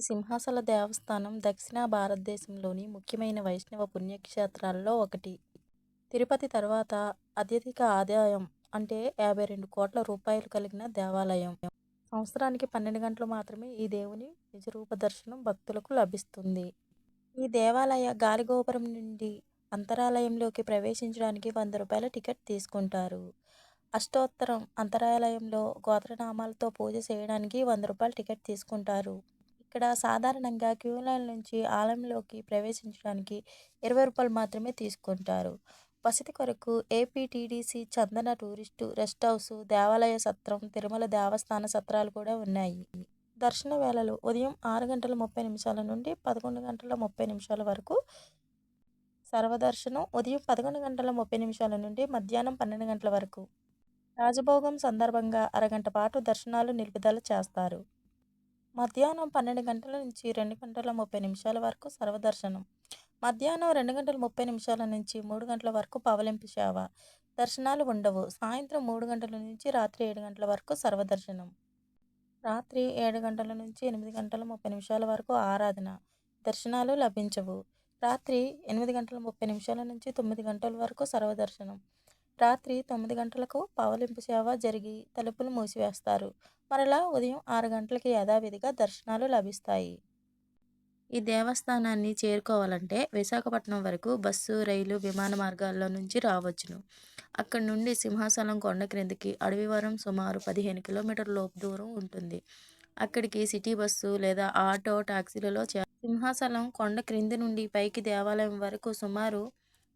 ఈ సింహాచల దేవస్థానం దక్షిణ భారతదేశంలోని ముఖ్యమైన వైష్ణవ పుణ్యక్షేత్రాల్లో ఒకటి. తిరుపతి తర్వాత అత్యధిక ఆదాయం అంటే యాభై రెండు కోట్ల రూపాయలు కలిగిన దేవాలయం. సంవత్సరానికి పన్నెండు గంటలు మాత్రమే ఈ దేవుని నిజరూప దర్శనం భక్తులకు లభిస్తుంది. ఈ దేవాలయ గాలిగోపురం నుండి అంతరాలయంలోకి ప్రవేశించడానికి వంద రూపాయల టికెట్ తీసుకుంటారు. అష్టోత్తరం అంతరాలయంలో గోత్రనామాలతో పూజ చేయడానికి వంద రూపాయల టికెట్ తీసుకుంటారు. ఇక్కడ సాధారణంగా క్యూలైన్ నుంచి ఆలయంలోకి ప్రవేశించడానికి ఇరవై రూపాయలు మాత్రమే తీసుకుంటారు. వసతి కొరకు APTDC Chandana tourist rest house, దేవాలయ సత్రం, తిరుమల దేవస్థాన సత్రాలు కూడా ఉన్నాయి. దర్శన వేళలు ఉదయం ఆరు గంటల ముప్పై నిమిషాల నుండి పదకొండు గంటల ముప్పై నిమిషాల వరకు సర్వదర్శనం ఉదయం పదకొండు గంటల ముప్పై నిమిషాల నుండి మధ్యాహ్నం పన్నెండు గంటల వరకు. రాజభోగం సందర్భంగా అరగంట పాటు దర్శనాలు నిలుపుదల చేస్తారు. మధ్యాహ్నం పన్నెండు గంటల నుంచి రెండు గంటల ముప్పై నిమిషాల వరకు సర్వదర్శనం. మధ్యాహ్నం రెండు గంటల ముప్పై నిమిషాల నుంచి మూడు గంటల వరకు పవలింపు సేవ. దర్శనాలు ఉండవు. సాయంత్రం మూడు గంటల నుంచి రాత్రి ఏడు గంటల వరకు సర్వదర్శనం. రాత్రి ఏడు గంటల నుంచి ఎనిమిది గంటల ముప్పై నిమిషాల వరకు ఆరాధన. దర్శనాలు లభించవు. రాత్రి ఎనిమిది గంటల ముప్పై నిమిషాల నుంచి తొమ్మిది గంటల వరకు సర్వదర్శనం. రాత్రి తొమ్మిది గంటలకు పవలింపు సేవ జరిగి తలుపులు మూసివేస్తారు. మరలా ఉదయం ఆరు గంటలకి యథావిధిగా దర్శనాలు లభిస్తాయి. ఈ దేవస్థానాన్ని చేరుకోవాలంటే విశాఖపట్నం వరకు బస్సు, రైలు, విమాన మార్గాల్లో నుంచి రావచ్చును. అక్కడి నుండి సింహాచలం కొండ క్రిందికి అడవివరం సుమారు పదిహేను కిలోమీటర్ల లోపు దూరం ఉంటుంది. అక్కడికి సిటీ బస్సు లేదా ఆటో, టాక్సీలలో చే సింహాచలం కొండ క్రింది నుండి పైకి దేవాలయం వరకు సుమారు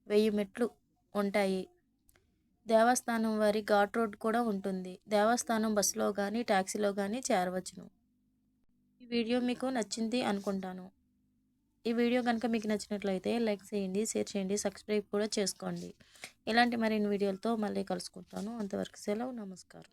వెయ్యి మెట్లు ఉంటాయి. దేవస్థానం వారి ఘాట్ రోడ్ కూడా ఉంటుంది. దేవస్థానం బస్సులో కానీ టాక్సీలో కానీ చేరవచ్చును. ఈ వీడియో మీకు నచ్చింది అనుకుంటాను. ఈ వీడియో కనుక మీకు నచ్చినట్లయితే లైక్ చేయండి, షేర్ చేయండి, సబ్స్క్రైబ్ కూడా చేసుకోండి. ఇలాంటి మరిన్ని వీడియోలతో మళ్ళీ కలుసుకుంటాను. అంతవరకు సెలవు. నమస్కారం.